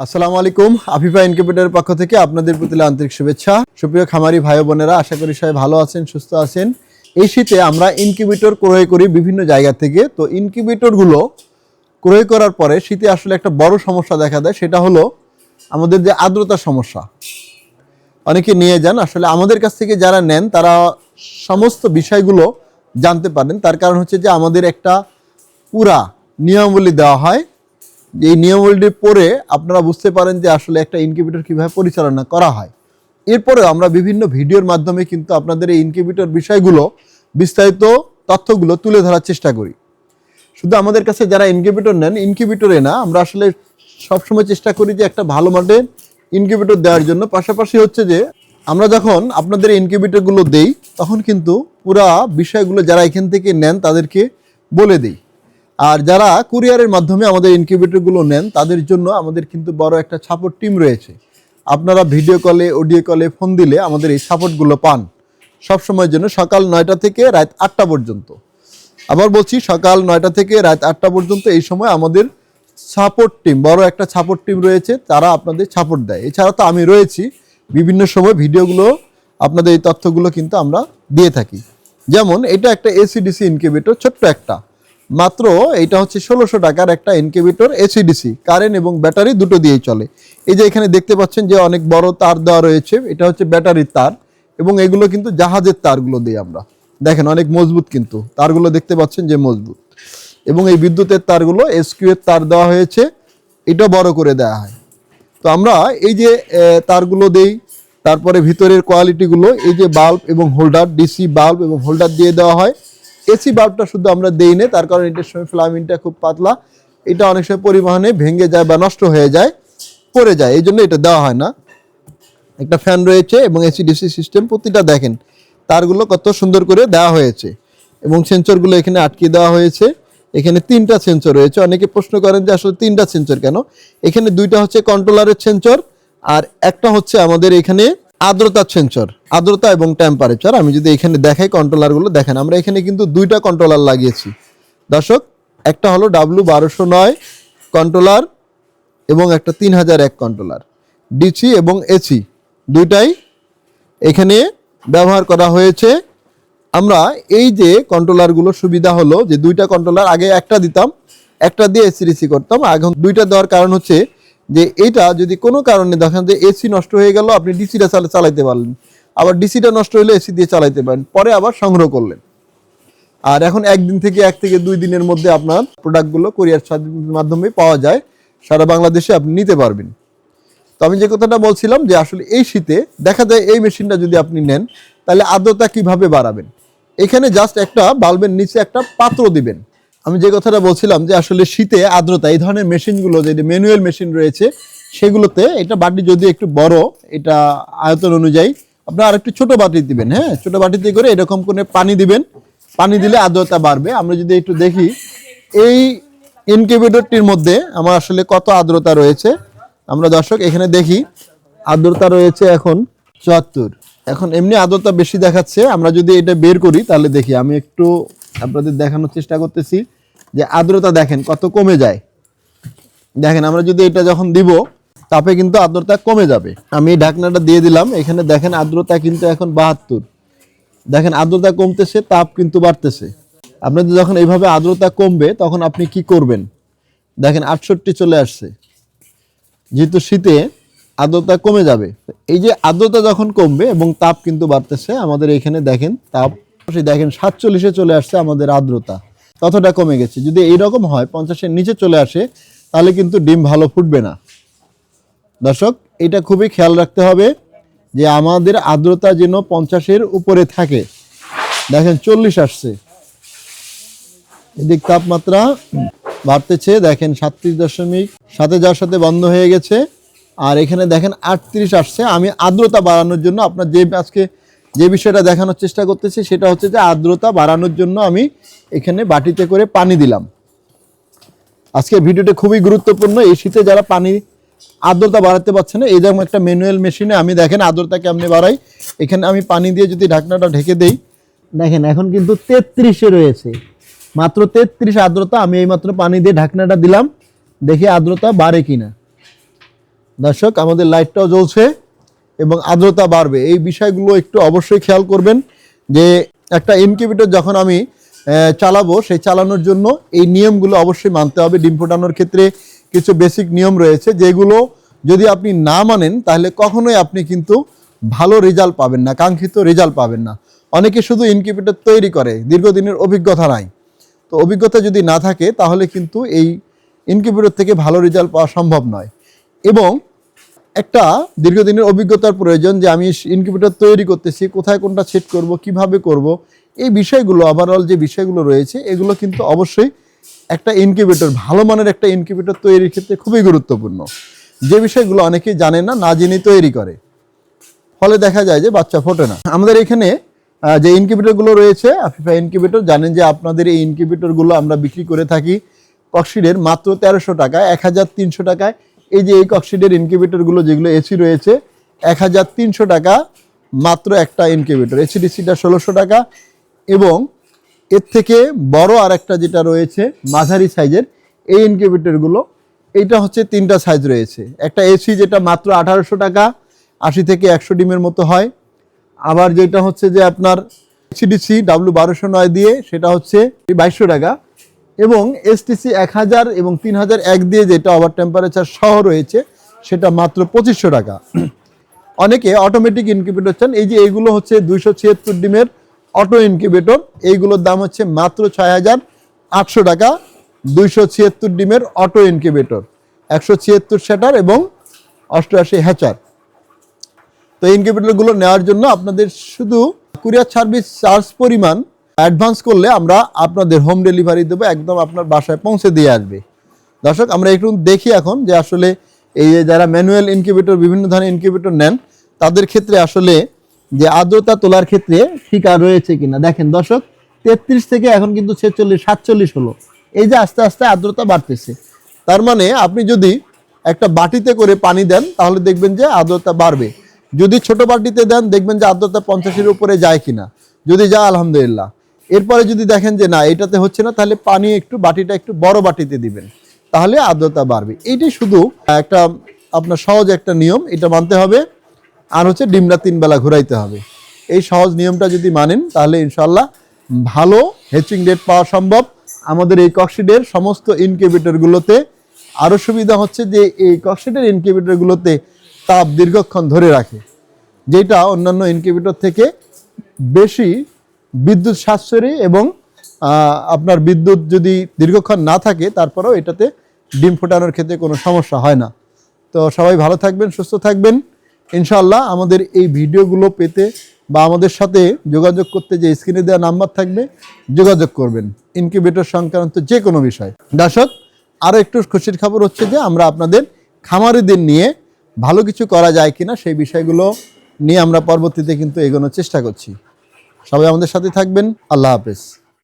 আসসালামু আলাইকুম। আফিফা ইনকিউবেটরের পক্ষ থেকে আপনাদের প্রতি আন্তরিক শুভেচ্ছা। সুপ্রিয় খামারি ভাই বোনেরা, আশা করি সবাই ভালো আছেন, সুস্থ আছেন। এই শীতে আমরা ইনকিউবেটর ক্রয় করি বিভিন্ন জায়গা থেকে। তো ইনকিউবেটরগুলো ক্রয় করার পরে শীতে আসলে একটা বড় সমস্যা দেখা দেয়, সেটা হলো আমাদের যে আর্দ্রতার সমস্যা। অনেকে নিয়ে যান, আসলে আমাদের কাছ থেকে যারা নেন, তারা সমস্ত বিষয়গুলো জানতে পারেন। তার কারণ হচ্ছে যে আমাদের একটা পুরা নিয়মাবলী দেওয়া হয় এই নিয়মাবলীটি পড়ে আপনারা বুঝতে পারেন যে আসলে একটা ইনকিউবেটর কীভাবে পরিচালনা করা হয়। এরপরে আমরা বিভিন্ন ভিডিওর মাধ্যমে কিন্তু আপনাদের এই ইনকিউবেটর বিষয়গুলো, বিস্তারিত তথ্যগুলো তুলে ধরার চেষ্টা করি। শুধু আমাদের কাছে যারা ইনকিউবেটর নেন ইনকিউবেটরে না, আমরা আসলে সবসময় চেষ্টা করি যে একটা ভালো মানের ইনকিউবেটর দেওয়ার জন্য। পাশাপাশি হচ্ছে যে, আমরা যখন আপনাদের ইনকিউবেটরগুলো দেই, তখন কিন্তু পুরা বিষয়গুলো যারা এখান থেকে নেন, তাদেরকে বলে দিই। আর যারা কুরিয়ারের মাধ্যমে আমাদের ইনকিউবেটরগুলো নেন, তাদের জন্য আমাদের কিন্তু বড় একটা সাপোর্ট টিম রয়েছে। আপনারা ভিডিও কলে অডিও কলে ফোন দিলে আমাদের এই সাপোর্টগুলো পান। সব সময়ের জন্য সকাল নয়টা থেকে রাত আটটা পর্যন্ত। আবার বলছি, সকাল নয়টা থেকে রাত আটটা পর্যন্ত এই সময় আমাদের সাপোর্ট টিম বড় একটা সাপোর্ট টিম রয়েছে, তারা আপনাদের সাপোর্ট দেয়। এছাড়া তো আমি রয়েছি, বিভিন্ন সময় ভিডিওগুলো আপনাদের এই তথ্যগুলো কিন্তু আমরা দিয়ে থাকি। যেমন, এটা একটা এসিডিসি ইনকিউবেটর ছোট্ট একটা। মাত্র এটা হচ্ছে ষোলোশো টাকার একটা ইনকিউবেটর এসিডিসি কারেন্ট এবং ব্যাটারি দুটো দিয়েই চলে। এই যে এখানে দেখতে পাচ্ছেন যে অনেক বড় তার দেওয়া রয়েছে, এটা হচ্ছে ব্যাটারির তার এবং এগুলো কিন্তু জাহাজের তারগুলো দিই আমরা। দেখেন অনেক মজবুত কিন্তু, তারগুলো দেখতে পাচ্ছেন যে মজবুত। এবং এই বিদ্যুতের তারগুলো এসকিউ এর তার দেওয়া হয়েছে, এটা বড় করে দেওয়া হয়। তো আমরা এই যে তারগুলো দেই, তারপরে ভিতরের কোয়ালিটিগুলো এই যে বাল্ব এবং হোল্ডার ডিসি বাল্ব এবং হোল্ডার দিয়ে দেওয়া হয়। এসি বাল্বটা শুধু আমরা দেই না, তার কারণ এটার সময় ফ্লামিনটা খুব পাতলা। এটা অনেক সময় পরিবহনে ভেঙে যায় বা নষ্ট হয়ে যায়, পড়ে যায়, এই জন্য এটা দেওয়া হয় না। একটা ফ্যান রয়েছে এবং এসি ডিসি সিস্টেম প্রতিটা দেখেন, তারগুলো কত সুন্দর করে দেওয়া হয়েছে। এবং সেন্সরগুলো এখানে আটকে দেওয়া হয়েছে। এখানে তিনটা সেন্সর রয়েছে। অনেকে প্রশ্ন করেন যে আসলে তিনটা সেন্সর কেন? এখানে দুইটা হচ্ছে কন্ট্রোলারের সেন্সর আর একটা হচ্ছে আমাদের এখানে আর্দ্রতার সেন্সর, আর্দ্রতা এবং টেম্পারেচার আমি যদি এখানে দেখাই কন্ট্রোলারগুলো দেখেন আমরা এখানে কিন্তু দুইটা কন্ট্রোলার লাগিয়েছি। দর্শক, একটা হলো ডাব্লু বারোশো নয় কন্ট্রোলার এবং একটা তিন হাজার এক কন্ট্রোলার ডিসি এবং এসি দুইটাই এখানে ব্যবহার করা হয়েছে। আমরা এই যে কন্ট্রোলারগুলো সুবিধা হলো, যে দুইটা কন্ট্রোলার আগে একটা দিতাম, একটা দিয়ে এসি ডিসি করতাম। এখন দুইটা দেওয়ার কারণ হচ্ছে যে এটা যদি কোনো কারণে দেখেন যে এসি নষ্ট হয়ে গেল, আপনি ডিসিটা চালাইতে পারলেন। আবার ডিসিটা নষ্ট হলে এসি দিয়ে চালাইতে পারেন। পরে আবার সংগ্রহ করলেন। আর এখন একদিন থেকে এক থেকে দুই দিনের মধ্যে আপনার প্রোডাক্টগুলো কোরিয়ার মাধ্যমে পাওয়া যায়। সারা বাংলাদেশে আপনি নিতে পারবেন। তো আমি যে কথাটা বলছিলাম যে আসলে এই শীতে দেখা যায় এই মেশিনটা যদি আপনি নেন, তাহলে আর্দ্রতা কীভাবে বাড়াবেন? এখানে জাস্ট একটা বাল্বের নিচে একটা পাত্র দিবেন। আমি যে কথাটা বলছিলাম যে আসলে শীতে আর্দ্রতা, এই ধরনের মেশিনগুলো, যে ম্যানুয়াল মেশিন রয়েছে, সেগুলোতে এটা বাটি যদি একটু বড়, এটা আয়তন অনুযায়ী আপনার আরেকটু ছোট বাটি দিবেন হ্যাঁ? ছোট বাটিতে করে এরকম করে পানি দিবেন। পানি দিলে আর্দ্রতা বাড়বে। আমরা যদি একটু দেখি, এই ইনকিউবেটরটির মধ্যে আমার আসলে কত আর্দ্রতা রয়েছে। আমরা দর্শক, এখানে দেখি, আর্দ্রতা রয়েছে এখন চুয়াত্তর। এখন এমনি আর্দ্রতা বেশি দেখাচ্ছে। আমরা যদি এটা বের করি, তাহলে দেখি, আমি একটু আপনাদের দেখানোর চেষ্টা করতেছি। যে আর্দ্রতা দেখেন কত কমে যায়। দেখেন, আমরা যদি এটা যখন দিব, তাপে কিন্তু আর্দ্রতা কমে যাবে। আমি ঢাকনাটা দিয়ে দিলাম, এখানে দেখেন আর্দ্রতা কিন্তু এখন বাহাত্তর। দেখেন, আর্দ্রতা কমতেছে, তাপ কিন্তু বাড়তেছে। আপনাদের যখন এইভাবে আর্দ্রতা কমবে, তখন আপনি কি করবেন? দেখেন, আটষট্টি চলে আসছে। যেহেতু শীতে আর্দ্রতা কমে যাবে। এই যে আর্দ্রতা যখন কমবে এবং তাপ কিন্তু বাড়তেছে, আমাদের এখানে দেখেন তাপ, দেখেন সাতচল্লিশে চলে আসছে আমাদের আর্দ্রতা। ততটা কমে গেছে। যদি এইরকম হয়, পঞ্চাশের নিচে চলে আসে, তাহলে কিন্তু ডিম ভালো ফুটবে না। দর্শক, এটা খুবই খেয়াল রাখতে হবে যে আমাদের আর্দ্রতা যেন পঞ্চাশের উপরে থাকে। দেখেন, চল্লিশ আসছে। এদিক তাপমাত্রা বাড়তেছে। দেখেন, সাতত্রিশ দশমিক সাথে যাওয়ার সাথে বন্ধ হয়ে গেছে। আর এখানে দেখেন, আটত্রিশ আসছে। আমি আর্দ্রতা বাড়ানোর জন্য আপনার যে আজকে যে বিষয়টা দেখানোর চেষ্টা করতেছি, সেটা হচ্ছে যে আর্দ্রতা বাড়ানোর জন্য আমি এখানে বাটিতে করে পানি দিলাম। আজকের ভিডিওটা খুবই গুরুত্বপূর্ণ। এই শীতে যারা পানি আর্দ্রতা বাড়াতে পারছে না, এই যেমন একটা ম্যানুয়াল মেশিনে আমি দেখেন আর্দ্রতা কেমনে বাড়াই। এখানে আমি পানি দিয়ে যদি ঢাকনাটা ঢেকে দেই, দেখেন এখন কিন্তু তেত্রিশে রয়েছে। মাত্র তেত্রিশ আর্দ্রতা, আমি এই মাত্র পানি দিয়ে ঢাকনাটা দিলাম। দেখি আর্দ্রতা বাড়ে কিনা। দর্শক, আমাদের লাইটটাও জ্বলছে। এবং আর্দ্রতা বাড়বে। এই বিষয়গুলো একটু অবশ্যই খেয়াল করবেন যে একটা ইনকিউবেটর যখন আমি চালাবো, সেই চালানোর জন্য এই নিয়মগুলো অবশ্যই মানতে হবে। ডিম ফোটানোর ক্ষেত্রে কিছু বেসিক নিয়ম রয়েছে, যেগুলো যদি আপনি না মানেন, তাহলে কখনোই আপনি কিন্তু ভালো রেজাল্ট পাবেন না, কাঙ্ক্ষিত রেজাল্ট পাবেন না। অনেকে শুধু ইনকিউবেটর তৈরি করে, দীর্ঘদিনের অভিজ্ঞতা নাই। তো অভিজ্ঞতা যদি না থাকে, তাহলে কিন্তু এই ইনকিউবেটর থেকে ভালো রেজাল্ট পাওয়া সম্ভব নয়। এবং একটা দীর্ঘদিনের অভিজ্ঞতার প্রয়োজন যে আমি ইনকিউবেটর তৈরি করতেছি, কোথায় কোনটা সেট করব, কীভাবে করব, এই বিষয়গুলো ওভারঅল যে বিষয়গুলো রয়েছে, এগুলো কিন্তু অবশ্যই একটা ইনকিউবেটর, ভালো মানের একটা ইনকিউবেটর তৈরির ক্ষেত্রে খুবই গুরুত্বপূর্ণ। যে বিষয়গুলো অনেকেই জানে না না জেনে তৈরি করে। ফলে দেখা যায় যে বাচ্চা ফোটে না। আমাদের এখানে যে ইনকিউবেটরগুলো রয়েছে, আফিফা ইনকিউবেটর, জানেন যে আপনাদের এই ইনকিউবেটরগুলো আমরা বিক্রি করে থাকি কক্সিডের মাত্র তেরোশো টাকা এক হাজার তিনশো টাকায় এই যে এই কক্সিডের ইনকিউবেটরগুলো যেগুলো এসি রয়েছে, এক হাজার তিনশো টাকা মাত্র একটা ইনকিউবেটর এসিডিসিটা ষোলোশো টাকা এবং এর থেকে বড় আর একটা যেটা রয়েছে, মাঝারি সাইজের এই ইনকিউবেটরগুলো এইটা হচ্ছে তিনটা সাইজ রয়েছে। একটা এসি যেটা মাত্র আঠারোশো টাকা, আশি থেকে একশো ডিমের মতো হয়। আবার যেটা হচ্ছে যে আপনার সিডিসি ডাব্লু বারোশো নয় দিয়ে, সেটা হচ্ছে বাইশশো টাকা। এবং এসটিসি এক হাজার এবং তিন হাজার এক দিয়ে যেটা ওভার টেম্পারেচার সহ রয়েছে, সেটা মাত্র পঁচিশশো টাকা। অনেকে অটোমেটিক ইনকিউবেটর চান, এই যে এইগুলো হচ্ছে দুইশো ছিয়াত্তর ডিমের অটো ইনকিউবেটর এইগুলোর দাম হচ্ছে মাত্র ছয় হাজার আটশো টাকা, দুইশো ছিয়াত্তর ডিমের অটো ইনকিউবেটর একশো ছিয়াত্তর সেটার এবং অষ্টআশি হ্যাচার তো ইনকিউবেটরগুলো নেওয়ার জন্য আপনাদের শুধু কুরিয়ার সার্ভিস চার্জ পরিমাণ অ্যাডভান্স করলে আমরা আপনাদের হোম ডেলিভারি দেবো, একদম আপনার বাসায় পৌঁছে দিয়ে আসবে। দর্শক, আমরা একটু দেখি এখন যে আসলে এই যে যারা ম্যানুয়াল ইনকিউবেটর, বিভিন্ন ধরনের ইনকিউবেটর নেন, তাদের ক্ষেত্রে আসলে যে আর্দ্রতা তোলার ক্ষেত্রে শিকার রয়েছে কিনা। দেখেন দর্শক, তেত্রিশ থেকে এখন কিন্তু ছেচল্লিশ, সাতচল্লিশ হলো। এই যে আস্তে আস্তে আর্দ্রতা বাড়তেছে। তার মানে আপনি যদি একটা বাটিতে করে পানি দেন, তাহলে দেখবেন যে আর্দ্রতা বাড়বে। যদি ছোট বাটিতে দেন, দেখবেন যে আর্দ্রতা পঞ্চাশের উপরে যায় কিনা। যদি যায়, আলহামদুলিল্লাহ। এরপরে যদি দেখেন যে না, এটাতে হচ্ছে না, তাহলে পানি একটু, বাটিটা একটু বড় বাটিতে দিবেন। তাহলে আর্দ্রতা বাড়বে। এইটাই শুধু একটা, আপনার সহজ একটা নিয়ম, এটা মানতে হবে। আর হচ্ছে ডিমটা তিন বেলা ঘুরাইতে হবে। এই সহজ নিয়মটা যদি মানেন, তাহলে ইনশাল্লাহ ভালো হেচিং রেট পাওয়া সম্ভব। আমাদের এই কক্সিডের সমস্ত ইনকিউবেটরগুলোতে আরও সুবিধা হচ্ছে যে, এই কক্সিডের ইনকিউবেটরগুলোতে তাপ দীর্ঘক্ষণ ধরে রাখে, যেটা অন্যান্য ইনকিউবেটর থেকে বেশি বিদ্যুৎ সাশ্রয়ী এবং আপনার বিদ্যুৎ যদি দীর্ঘক্ষণ না থাকে, তারপরেও এটাতে ডিম ফোটানোর ক্ষেত্রে কোনো সমস্যা হয় না। তো সবাই ভালো থাকবেন, সুস্থ থাকবেন। ইনশাল্লাহ আমাদের এই ভিডিওগুলো পেতে বা আমাদের সাথে যোগাযোগ করতে যে স্ক্রিনে দেওয়া নাম্বার থাকবে, যোগাযোগ করবেন। ইনকিউবেটর সংক্রান্ত যে কোনো বিষয়। দর্শক আরও একটু খুশির খবর হচ্ছে যে, আমরা আপনাদের খামারিদের নিয়ে ভালো কিছু করা যায় কিনা, সেই বিষয়গুলো নিয়ে আমরা পরবর্তীতে কিন্তু এগোনোর চেষ্টা করছি। সবাই আমাদের সাথে থাকবেন। আল্লাহ হাফেজ।